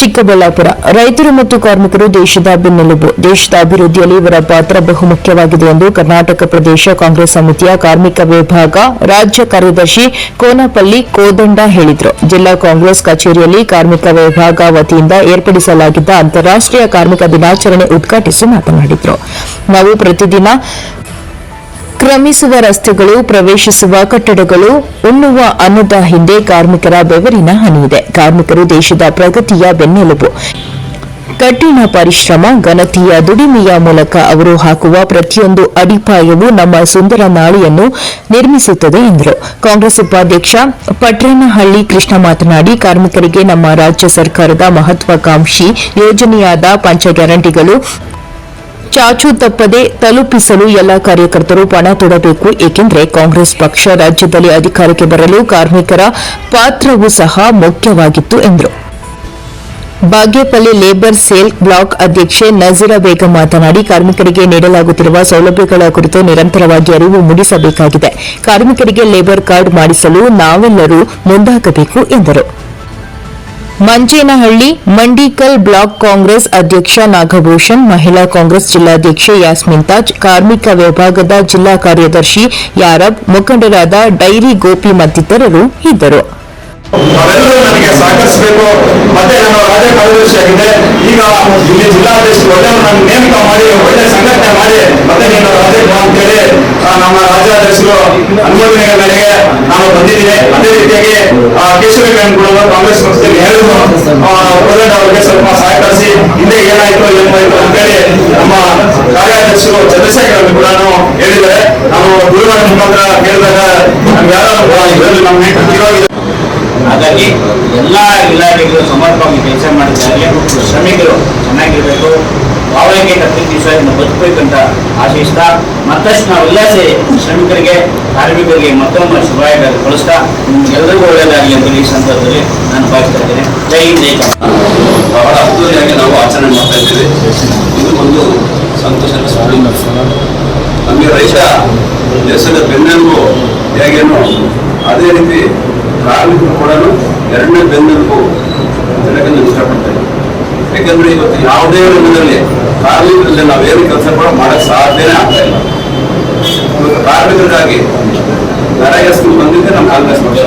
ಚಿಕ್ಕಬಳ್ಳಾಪುರ. ರೈತರು ಮತ್ತು ಕಾರ್ಮಿಕರು ದೇಶದ ಬೆನ್ನೆಲುಬು. ದೇಶದ ಅಭಿವೃದ್ಧಿಯಲ್ಲಿ ಇವರ ಪಾತ್ರ ಬಹುಮುಖ್ಯವಾಗಿದೆ ಎಂದು ಕರ್ನಾಟಕ ಪ್ರದೇಶ ಕಾಂಗ್ರೆಸ್ ಸಮಿತಿಯ ಕಾರ್ಮಿಕ ವಿಭಾಗ ರಾಜ್ಯ ಕಾರ್ಯದರ್ಶಿ ಕೋನಪಲ್ಲಿ ಕೋದಂಡ ಹೇಳಿದರು. ಜಿಲ್ಲಾ ಕಾಂಗ್ರೆಸ್ ಕಚೇರಿಯಲ್ಲಿ ಕಾರ್ಮಿಕ ವಿಭಾಗ ವತಿಯಿಂದ ಏರ್ಪಡಿಸಲಾಗಿದ್ದ ಅಂತಾರಾಷ್ಟೀಯ ಕಾರ್ಮಿಕ ದಿನಾಚರಣೆ ಉದ್ಘಾಟಿಸಿ ಮಾತನಾಡಿದರು. ನಾವು ಪ್ರತಿದಿನ ಕ್ರಮಿಸುವ ರಸ್ತೆಗಳು, ಪ್ರವೇಶಿಸುವ ಕಟ್ಟಡಗಳು, ಉಣ್ಣುವ ಅನ್ನದ ಹಿಂದೆ ಕಾರ್ಮಿಕರ ಬೆವರಿನ ಹನಿಯಿದೆ ಕಾರ್ಮಿಕರು ದೇಶದ ಪ್ರಗತಿಯ ಬೆನ್ನೆಲುಬು. ಕಠಿಣ ಪರಿಶ್ರಮ, ಘನತೆಯ ದುಡಿಮೆಯ ಮೂಲಕ ಅವರು ಹಾಕುವ ಪ್ರತಿಯೊಂದು ಅಡಿಪಾಯವು ನಮ್ಮ ಸುಂದರ ನಾಳೆಯನ್ನು ನಿರ್ಮಿಸುತ್ತದೆ ಎಂದರು. ಕಾಂಗ್ರೆಸ್ ಉಪಾಧ್ಯಕ್ಷ ಪಟ್ರೇನಹಳ್ಳಿ ಕೃಷ್ಣ ಮಾತನಾಡಿ, ಕಾರ್ಮಿಕರಿಗೆ ನಮ್ಮ ರಾಜ್ಯ ಸರ್ಕಾರದ ಮಹತ್ವಾಕಾಂಕ್ಷಿ ಯೋಜನೆಯಾದ ಪಂಚ ಗ್ಯಾರಂಟಿಗಳು ಚಾಚು ತಪ್ಪದೆ ತಲುಪಿಸಲು ಎಲ್ಲ ಕಾರ್ಯಕರ್ತರು ಪಣ ತೊಡಬೇಕು, ಏಕೆಂದರೆ ಕಾಂಗ್ರೆಸ್ ಪಕ್ಷ ರಾಜ್ಯದಲ್ಲಿ ಅಧಿಕಾರಕ್ಕೆ ಬರಲು ಕಾರ್ಮಿಕರ ಪಾತ್ರವೂ ಸಹ ಮುಖ್ಯವಾಗಿತ್ತು ಎಂದರು. ಬಾಗೇಪಲ್ಲಿ ಲೇಬರ್ ಸೇಲ್ ಬ್ಲಾಕ್ ಅಧ್ಯಕ್ಷೆ ನಜೀರಾ ಬೇಗಂ ಮಾತನಾಡಿ, ಕಾರ್ಮಿಕರಿಗೆ ನೀಡಲಾಗುತ್ತಿರುವ ಸೌಲಭ್ಯಗಳ ಕುರಿತು ನಿರಂತರವಾಗಿ ಅರಿವು ಮೂಡಿಸಬೇಕಾಗಿದೆ. ಕಾರ್ಮಿಕರಿಗೆ ಲೇಬರ್ ಕಾರ್ಡ್ ಮಾಡಿಸಲು ನಾವೆಲ್ಲರೂ ಮುಂದಾಗಬೇಕು ಎಂದರು. ಮಂಜೇನಹಳ್ಳಿ ಮಂಡಿಕಲ್ ಬ್ಲಾಕ್ ಕಾಂಗ್ರೆಸ್ ಅಧ್ಯಕ್ಷ ನಾಗಭೂಷಣ್, ಮಹಿಳಾ ಕಾಂಗ್ರೆಸ್ ಜಿಲ್ಲಾಧ್ಯಕ್ಷೆ ಯಾಸ್ಮಿನ್ ತಾಜ್, ಕಾರ್ಮಿಕ ವಿಭಾಗದ ಜಿಲ್ಲಾ ಕಾರ್ಯದರ್ಶಿ ಯಾರಬ್, ಮುಖಂಡರಾದ ಡೈರಿ ಗೋಪಿ ಮತ್ತಿತರರು ಇದ್ದರು. ನನಗೆ ಸಹಕರಿಸಬೇಕು. ಮತ್ತೆ ರಾಜ್ಯ ಕಾರ್ಯದರ್ಶಿ ಆಗಿದೆ ಈಗ ಇಲ್ಲಿ ಜಿಲ್ಲಾಧ್ಯಕ್ಷರು ಒಳ್ಳೆ ನನ್ನ ನೇಮಕ ಮಾಡಿ, ಒಳ್ಳೆ ಸಂಘಟನೆ ಮಾಡಿ, ಮತ್ತೆ ನಮ್ಮ ರಾಜ್ಯಾಧ್ಯಕ್ಷರು ಅನುಮೋದನೆಗಳ ಮೇರೆಗೆ ನಾವು ಬಂದಿದ್ದೇವೆ. ಅದೇ ರೀತಿಯಾಗಿ ಕೇಶವರಾಯನ್ ಕೂಡ ಕಾಂಗ್ರೆಸ್ ಪಕ್ಷದಲ್ಲಿ ಹೇಳಿದ್ರು ಪ್ರೆಸಿಡೆಂಟ್ ಅವರಿಗೆ ಸ್ವಲ್ಪ ಸಹಕರಿಸಿ ಹಿಂದೆ ಏನಾಯ್ತು ಏನಾಯ್ತು ಅಂತೇಳಿ ನಮ್ಮ ಕಾರ್ಯಾಧ್ಯಕ್ಷರು ಚಂದ್ರಶೇಖರ್ ಅವರು ಕೂಡ ಹೇಳಿದ್ದಾರೆ. ನಾವು ದೂರವಾಣಿ ಮುಖಾಂತರ ಕೇಳಿದಾಗ ನಮ್ಗೆ ಯಾರು ಇದರಲ್ಲಿ ನಮ್ಮ ನೇತೃತ್ವ ಹಾಗಾಗಿ ಎಲ್ಲ ಇಲಾಖೆಗಳು ಸಮರ್ಪಕವಾಗಿ ಕೆಲಸ ಮಾಡಿದ್ದಾರೆ. ಶ್ರಮಿಕರು, ಚೆನ್ನಾಗಿರಬೇಕು. ಪ್ರತಿ ದಿವಸ ಬದುಕಬೇಕಂತ ಆಶಿಸ್ತಾ, ಮತ್ತಷ್ಟು ನಾವೆಲ್ಲ ಸೇರಿ ಶ್ರಮಿಕರಿಗೆ, ಕಾರ್ಮಿಕರಿಗೆ ಮತ್ತೊಮ್ಮೆ ಶುಭಾಶಯ ಕಳಿಸ್ತಾ ಎಲ್ಲರಿಗೂ ಒಳ್ಳೆಯದಾಗಲಿ ಅಂತ ಈ ಸಂದರ್ಭದಲ್ಲಿ ನಾನು ಭಾವಿಸ್ತಾ ಇದ್ದೇನೆ. ಜೈ ಜೈ ಬಹಳ ಅದ್ದೂರಿಯಾಗಿ ನಾವು ಆಚರಣೆ ಮಾಡ್ತಾ ಇದ್ದೇವೆ. ಇದು ಒಂದು ಸಂತೋಷದ ನಮಗೆ ರೈತ ದೇಶದ ಬೆನ್ನೆಲುಬು ಹೇಗೇನೋ ಅದೇ ರೀತಿ ಕಾರ್ಮಿಕರು ಕೂಡ ಎರಡನೇ ಬೆನ್ನೆಲುಬು ಅಂತ ಹೇಳಕ್ಕೆ ಇಷ್ಟಪಡ್ತೇನೆ. ಯಾಕಂದ್ರೆ ಇವತ್ತು ಯಾವುದೇ ರಂಗದಲ್ಲಿ ಕಾರ್ಮಿಕರಲ್ಲಿ ನಾವೇನು ಕೆಲಸ ಕೂಡ ಮಾಡಕ್ ಸಾಧ್ಯನೇ ಆಗ್ತಾ ಇಲ್ಲ. ಇವತ್ತು ಕಾರ್ಮಿಕರಿಗಾಗಿ ನರೇಗಾಸ್ಗೆ ಬಂದಿದ್ದೆ ನಮ್ಮ ಕಾಂಗ್ರೆಸ್ ಪಕ್ಷ.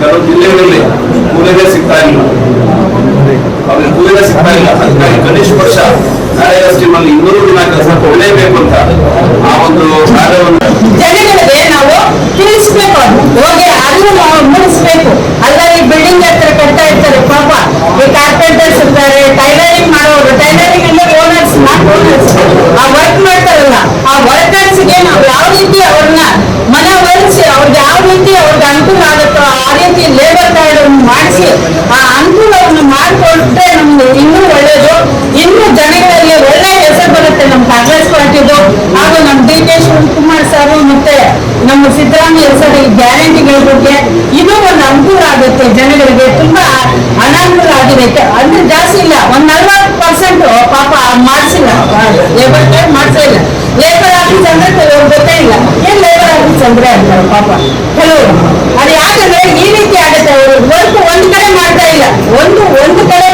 ಕೆಲವು ಜಿಲ್ಲೆಗಳಲ್ಲಿ ಕೂಲಿಗೆ ಸಿಗ್ತಾ ಇಲ್ಲ. ಅವ್ರಿಗೆ ಕೂಲಿಗೆ ಸಿಗ್ತಾ ಇಲ್ಲ. ಅದಕ್ಕಾಗಿ ಕನಿಷ್ಠ ಪಕ್ಷ ನರೇಗಾ ಸ್ಕೀಮ್ ಅಲ್ಲಿ ಇನ್ನೂರು ದಿನ ಕೆಲಸ ಕೊಡಲೇಬೇಕು ಅಂತ ಮೂಡಿಸ್ಬೇಕು ಅಲ್ಲ ಈ ಬಿಲ್ಡಿಂಗ್ ಹತ್ರ ಕಟ್ತಾ ಇರ್ತಾರೆ, ಪಾಪ. ಈ ಕಾರ್ಪೆಂಟರ್ಸ್ ಇರ್ತಾರೆ ಟೈಲರಿಂಗ್ ಮಾಡೋರು. ಟೈಲರಿಂಗ್ ಅಂದ್ರೆ ಓನರ್ಸ್ ನಾಟ್ ಓನರ್ಸ್ ಆ ವರ್ಕ್ ಮಾಡ್ತಾರಲ್ಲ, ಆ ವರ್ಕರ್ಸ್ಗೆ ನಾವು ಯಾವ ರೀತಿ ಅವ್ರನ್ನ ಮನೆ ಒಲಿಸಿ ಅವ್ರಿಗೆ ಯಾವ ರೀತಿ ಅವ್ರಿಗೆ ಅನುಕೂಲ ಆಗುತ್ತೋ ಆ ರೀತಿ ಲೇಬರ್ ಕಾರ್ಡ್ ಮಾಡಿಸಿ, ಆ ಅನುಕೂಲವನ್ನು ಮಾಡಿಕೊಟ್ರೆ ನಮ್ಗೆ ಇನ್ನೂ ಒಳ್ಳೇದು, ಇನ್ನೂ ಸಿದ್ದರಾಮಯ್ಯ ಸರ್ ಈ ಗ್ಯಾರಂಟಿಗಳ ಬಗ್ಗೆ ಇನ್ನೂ ಒಂದು ಅನುಕೂಲ ಆಗುತ್ತೆ. ಜನಗಳಿಗೆ ತುಂಬಾ ಅನಾನುಕೂಲ ಆಗಿರುತ್ತೆ ಅಂದ್ರೆ ಜಾಸ್ತಿ ಇಲ್ಲ. ಒಂದ್ ನಲ್ವತ್ತು ಪರ್ಸೆಂಟ್ ಪಾಪ ಮಾಡಿಸಿಲ್ಲ. ಲೇಬರ್ ಮಾಡ್ತಾ ಇಲ್ಲ. ಲೇಬರ್ ಆಫೀಸ್ ಅಂದ್ರೆ ಕೆಲವ್ರು ಗೊತ್ತೇ ಇಲ್ಲ. ಏನ್ ಲೇಬರ್ ಆಫೀಸ್ ಅಂದ್ರೆ ಅಂತಾರೆ ಪಾಪ ಕೆಲವರು. ಅದು ಯಾಕಂದ್ರೆ ಈ ರೀತಿ ಆಗುತ್ತೆ. ಅವರು ವರ್ಕ್ ಒಂದ್ ಕಡೆ ಮಾಡ್ತಾ ಇಲ್ಲ. ಒಂದು ಒಂದು ಕಡೆ